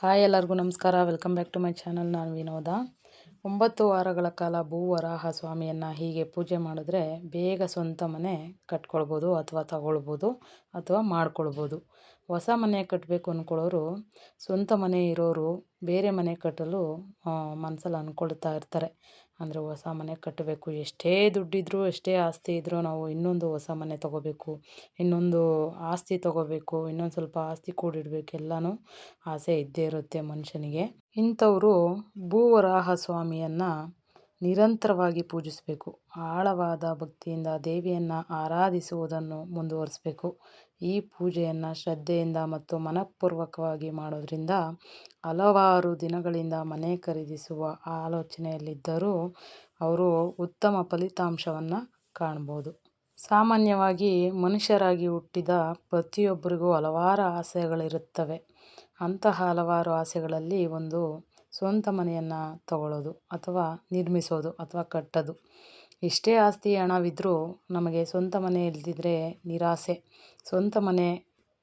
Hi ಎಲ್ಲರಿಗೂ ನಮಸ್ಕಾರ. Welcome back to my channel ನಾನು ವಿನೋದ. ಒಂಬತ್ತು ವಾರಗಳ ಕಾಲ ಭೂವರಾಹ ಸ್ವಾಮಿಯನ್ನು ಹೀಗೆ ಪೂಜೆ ಮಾಡಿದ್ರೆ ಬೇಗ ಸ್ವಂತ ಮನೆ ಕಟ್ಕೊಳ್ಬೋದು ಅಥವಾ ತಗೊಳ್ಬೋದು ಅಥವಾ ಮಾಡ್ಕೊಳ್ಬೋದು. ಹೊಸ ಮನೆ ಕಟ್ಟಬೇಕು ಅಂದ್ಕೊಳ್ಳೋರು ಸ್ವಂತ ಮನೆ ಇರೋರು ಬೇರೆ ಮನೆ ಕಟ್ಟಲು ಮನಸ್ಸಲ್ಲಿ ಅಂದ್ಕೊಳ್ತಾ ಇರ್ತಾರೆ. ಅಂದರೆ ಹೊಸ ಮನೆ ಕಟ್ಟಬೇಕು ಎಷ್ಟೇ ದುಡ್ಡಿದ್ರೂ, ಎಷ್ಟೇ ಆಸ್ತಿ ಇದ್ದರೂ ನಾವು ಇನ್ನೊಂದು ಹೊಸ ಮನೆ ತೊಗೋಬೇಕು. ಇನ್ನೊಂದು ಆಸ್ತಿ ತೊಗೋಬೇಕು. ಇನ್ನೊಂದು ಸ್ವಲ್ಪ ಆಸ್ತಿ ಕೂಡಿಡಬೇಕು. ಎಲ್ಲನೂ ಆಸೆ ಇದ್ದೇ ಇರುತ್ತೆ ಮನುಷ್ಯನಿಗೆ. ಇಂಥವರು ಭೂವರಾಹ ಸ್ವಾಮಿಯನ್ನು ನಿರಂತರವಾಗಿ ಪೂಜಿಸಬೇಕು. ಆಳವಾದ ಭಕ್ತಿಯಿಂದ ದೇವಿಯನ್ನು ಆರಾಧಿಸುವುದನ್ನು ಮುಂದುವರಿಸಬೇಕು. ಈ ಪೂಜೆಯನ್ನು ಶ್ರದ್ಧೆಯಿಂದ ಮತ್ತು ಮನಃಪೂರ್ವಕವಾಗಿ ಮಾಡೋದ್ರಿಂದ ಹಲವಾರು ದಿನಗಳಿಂದ ಮನೆ ಖರೀದಿಸುವ ಆಲೋಚನೆಯಲ್ಲಿದ್ದರೂ ಅವರು ಉತ್ತಮ ಫಲಿತಾಂಶವನ್ನು ಕಾಣ್ಬೋದು. ಸಾಮಾನ್ಯವಾಗಿ ಮನುಷ್ಯರಾಗಿ ಹುಟ್ಟಿದ ಪ್ರತಿಯೊಬ್ಬರಿಗೂ ಹಲವಾರು ಆಸೆಗಳಿರುತ್ತವೆ. ಅಂತಹ ಹಲವಾರು ಆಸೆಗಳಲ್ಲಿ ಒಂದು ಸ್ವಂತ ಮನೆಯನ್ನು ತಗೊಳ್ಳೋದು ಅಥವಾ ನಿರ್ಮಿಸೋದು ಅಥವಾ ಕಟ್ಟೋದು. ಎಷ್ಟೇ ಆಸ್ತಿ ಹಣವಿದ್ದರೂ ನಮಗೆ ಸ್ವಂತ ಮನೆ ಇಲ್ದಿದ್ರೆ ನಿರಾಸೆ. ಸ್ವಂತ ಮನೆ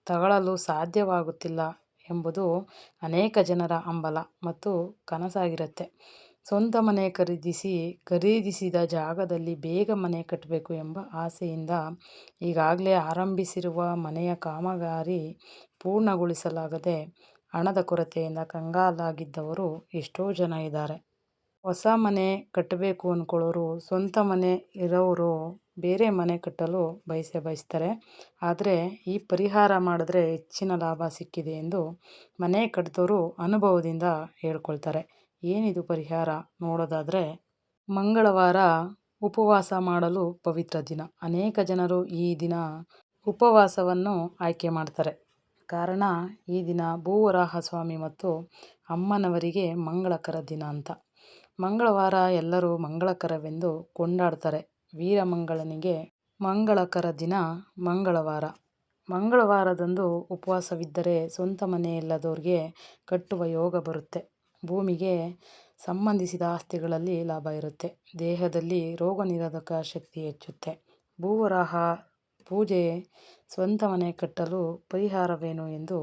ತಗೊಳ್ಳಲು ಸಾಧ್ಯವಾಗುತ್ತಿಲ್ಲ ಎಂಬುದು ಅನೇಕ ಜನರ ಹಂಬಲ ಮತ್ತು ಕನಸಾಗಿರುತ್ತೆ. ಸ್ವಂತ ಮನೆ ಖರೀದಿಸಿ, ಖರೀದಿಸಿದ ಜಾಗದಲ್ಲಿ ಬೇಗ ಮನೆ ಕಟ್ಟಬೇಕು ಎಂಬ ಆಸೆಯಿಂದ ಈಗಾಗಲೇ ಆರಂಭಿಸಿರುವ ಮನೆಯ ಕಾಮಗಾರಿ ಪೂರ್ಣಗೊಳಿಸಲಾಗದೆ ಹಣದ ಕೊರತೆಯಿಂದ ಕಂಗಾಲಾಗಿದ್ದವರು ಎಷ್ಟೋ ಜನ ಇದ್ದಾರೆ. ಹೊಸ ಮನೆ ಕಟ್ಟಬೇಕು ಅಂದ್ಕೊಳ್ಳೋರು ಸ್ವಂತ ಮನೆ ಇರೋರು ಬೇರೆ ಮನೆ ಕಟ್ಟಲು ಬಯಸೇ ಬಯಸ್ತಾರೆ. ಆದರೆ ಈ ಪರಿಹಾರ ಮಾಡಿದ್ರೆ ಹೆಚ್ಚಿನ ಲಾಭ ಸಿಕ್ಕಿದೆ ಎಂದು ಮನೆ ಕಟ್ಟಿದವರು ಅನುಭವದಿಂದ ಹೇಳ್ಕೊಳ್ತಾರೆ. ಏನಿದು ಪರಿಹಾರ ನೋಡೋದಾದರೆ, ಮಂಗಳವಾರ ಉಪವಾಸ ಮಾಡಲು ಪವಿತ್ರ ದಿನ. ಅನೇಕ ಜನರು ಈ ದಿನ ಉಪವಾಸವನ್ನು ಆಯ್ಕೆ ಮಾಡ್ತಾರೆ. ಕಾರಣ ಈ ದಿನ ಭೂವರಾಹ ಸ್ವಾಮಿ ಮತ್ತು ಅಮ್ಮನವರಿಗೆ ಮಂಗಳಕರ ದಿನ ಅಂತ. ಮಂಗಳವಾರ ಎಲ್ಲರೂ ಮಂಗಳಕರವೆಂದು ಕೊಂಡಾಡ್ತಾರೆ. ವೀರಮಂಗಳನಿಗೆ ಮಂಗಳಕರ ದಿನ ಮಂಗಳವಾರ. ಮಂಗಳವಾರದಂದು ಉಪವಾಸವಿದ್ದರೆ ಸ್ವಂತ ಮನೆ ಇಲ್ಲದವ್ರಿಗೆ ಕಟ್ಟುವ ಯೋಗ ಬರುತ್ತೆ. ಭೂಮಿಗೆ ಸಂಬಂಧಿಸಿದ ಆಸ್ತಿಗಳಲ್ಲಿ ಲಾಭ ಇರುತ್ತೆ. ದೇಹದಲ್ಲಿ ರೋಗ ನಿರೋಧಕ ಶಕ್ತಿ ಹೆಚ್ಚುತ್ತೆ. ಭೂವರಾಹ ಪೂಜೆ ಸ್ವಂತ ಮನೆ ಕಟ್ಟಲು ಪರಿಹಾರವೇನು ಎಂದು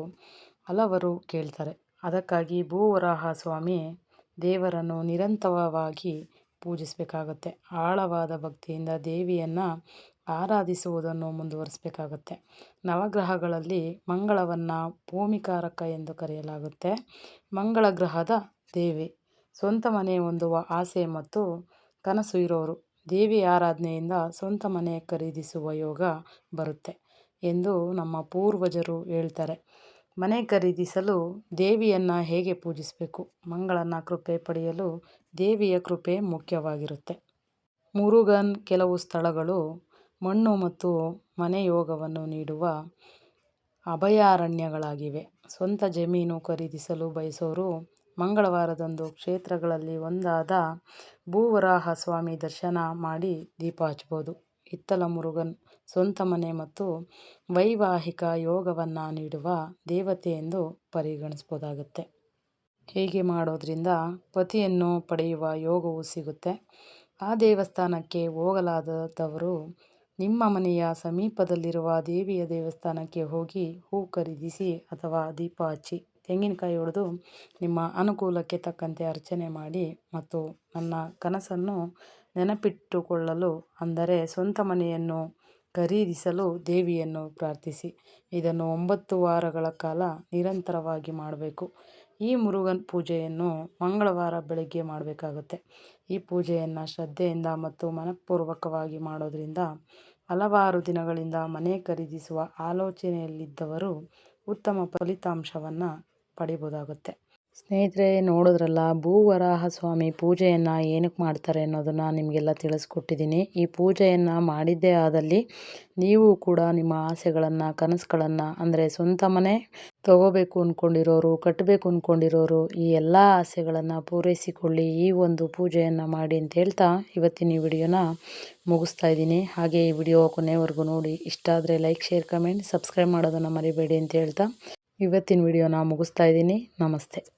ಹಲವರು ಕೇಳ್ತಾರೆ. ಅದಕ್ಕಾಗಿ ಭೂವರಾಹ ಸ್ವಾಮಿ ದೇವರನ್ನು ನಿರಂತರವಾಗಿ ಪೂಜಿಸಬೇಕಾಗತ್ತೆ. ಆಳವಾದ ಭಕ್ತಿಯಿಂದ ದೇವಿಯನ್ನು ಆರಾಧಿಸುವುದನ್ನು ಮುಂದುವರಿಸಬೇಕಾಗತ್ತೆ. ನವಗ್ರಹಗಳಲ್ಲಿ ಮಂಗಳವನ್ನು ಭೂಮಿಕಾರಕ ಎಂದು ಕರೆಯಲಾಗುತ್ತೆ. ಮಂಗಳ ಗ್ರಹದ ದೇವಿ. ಸ್ವಂತ ಮನೆ ಹೊಂದುವ ಆಸೆ ಮತ್ತು ಕನಸು ಇರೋರು. ದೇವಿ ಆರಾಧನೆಯಿಂದ ಸ್ವಂತ ಮನೆ ಖರೀದಿಸುವ ಯೋಗ ಬರುತ್ತೆ ಎಂದು ನಮ್ಮ ಪೂರ್ವಜರು ಹೇಳ್ತಾರೆ. ಮನೆ ಖರೀದಿಸಲು ದೇವಿಯನ್ನು ಹೇಗೆ ಪೂಜಿಸಬೇಕು? ಮಂಗಳನ ಕೃಪೆ ಪಡೆಯಲು ದೇವಿಯ ಕೃಪೆ ಮುಖ್ಯವಾಗಿರುತ್ತೆ. ಮುರುಗನ್ ಕೆಲವು ಸ್ಥಳಗಳು ಮಣ್ಣು ಮತ್ತು ಮನೆ ಯೋಗವನ್ನು ನೀಡುವ ಅಭಯಾರಣ್ಯಗಳಾಗಿವೆ. ಸ್ವಂತ ಜಮೀನು ಖರೀದಿಸಲು ಬಯಸೋರು ಮಂಗಳವಾರದಂದು ಕ್ಷೇತ್ರಗಳಲ್ಲಿ ಒಂದಾದ ಭೂವರಾಹ ಸ್ವಾಮಿ ದರ್ಶನ ಮಾಡಿ ದೀಪ ಹಚ್ಬೋದು. ಹಿತ್ತಲ ಮುರುಗನ್ ಸ್ವಂತ ಮನೆ ಮತ್ತು ವೈವಾಹಿಕ ಯೋಗವನ್ನು ನೀಡುವ ದೇವತೆ ಎಂದು ಪರಿಗಣಿಸ್ಬೋದಾಗುತ್ತೆ. ಹೀಗೆ ಮಾಡೋದ್ರಿಂದ ಪತಿಯನ್ನು ಪಡೆಯುವ ಯೋಗವು ಸಿಗುತ್ತೆ. ಆ ದೇವಸ್ಥಾನಕ್ಕೆ ಹೋಗಲಾದವರು ನಿಮ್ಮ ಮನೆಯ ಸಮೀಪದಲ್ಲಿರುವ ದೇವಿಯ ದೇವಸ್ಥಾನಕ್ಕೆ ಹೋಗಿ ಹೂ ಖರೀದಿಸಿ ಅಥವಾ ದೀಪ ಹಚ್ಚಿ. ತೆಂಗಿನಕಾಯಿ ಒಡೆದು ನಿಮ್ಮ ಅನುಕೂಲಕ್ಕೆ ತಕ್ಕಂತೆ ಅರ್ಚನೆ ಮಾಡಿ ಮತ್ತು ನನ್ನ ಕನಸನ್ನು ನೆನಪಿಟ್ಟುಕೊಳ್ಳಲು, ಅಂದರೆ ಸ್ವಂತ ಮನೆಯನ್ನು ಖರೀದಿಸಲು ದೇವಿಯನ್ನು ಪ್ರಾರ್ಥಿಸಿ. ಇದನ್ನು ಒಂಬತ್ತು ವಾರಗಳ ಕಾಲ ನಿರಂತರವಾಗಿ ಮಾಡಬೇಕು. ಈ ಮುರುಗನ್ ಪೂಜೆಯನ್ನು ಮಂಗಳವಾರ ಬೆಳಗ್ಗೆ ಮಾಡಬೇಕಾಗುತ್ತೆ. ಈ ಪೂಜೆಯನ್ನು ಶ್ರದ್ಧೆಯಿಂದ ಮತ್ತು ಮನಃಪೂರ್ವಕವಾಗಿ ಮಾಡೋದರಿಂದ ಹಲವಾರು ದಿನಗಳಿಂದ ಮನೆ ಖರೀದಿಸುವ ಆಲೋಚನೆಯಲ್ಲಿದ್ದವರು ಉತ್ತಮ ಫಲಿತಾಂಶವನ್ನು ಪಡಿಬೋದಾಗುತ್ತೆ. ಸ್ನೇಹಿತರೆ, ನೋಡಿದ್ರಲ್ಲ ಭೂವರಾಹ ಸ್ವಾಮಿ ಪೂಜೆಯನ್ನು ಏನಕ್ಕೆ ಮಾಡ್ತಾರೆ ಅನ್ನೋದನ್ನು ನಿಮಗೆಲ್ಲ ತಿಳಿಸ್ಕೊಟ್ಟಿದ್ದೀನಿ ಈ ಪೂಜೆಯನ್ನು ಮಾಡಿದ್ದೇ ಆದಲ್ಲಿ ನೀವು ಕೂಡ ನಿಮ್ಮ ಆಸೆಗಳನ್ನು, ಕನಸುಗಳನ್ನು, ಅಂದರೆ ಸ್ವಂತ ಮನೆ ತಗೋಬೇಕು ಅಂದ್ಕೊಂಡಿರೋರು ಕಟ್ಟಬೇಕು ಅಂದ್ಕೊಂಡಿರೋರು ಈ ಎಲ್ಲ ಆಸೆಗಳನ್ನು ಪೂರೈಸಿಕೊಳ್ಳಿ ಈ ಒಂದು ಪೂಜೆಯನ್ನು ಮಾಡಿ ಅಂತ ಹೇಳ್ತಾ ಇವತ್ತಿನ ಈ ವಿಡಿಯೋನ ಮುಗಿಸ್ತಾ ಇದ್ದೀನಿ. ಹಾಗೆ ಈ ವಿಡಿಯೋ ಕೊನೆವರೆಗೂ ನೋಡಿ. ಇಷ್ಟ ಆದರೆ ಲೈಕ್, ಶೇರ್, ಕಮೆಂಟ್, ಸಬ್ಸ್ಕ್ರೈಬ್ ಮಾಡೋದನ್ನು ಮರಿಬೇಡಿ ಅಂತ ಹೇಳ್ತಾ ಇವತ್ತಿನ ವಿಡಿಯೋನ ಮುಗಿಸ್ತಾ ಇದ್ದೀನಿ. ನಮಸ್ತೆ.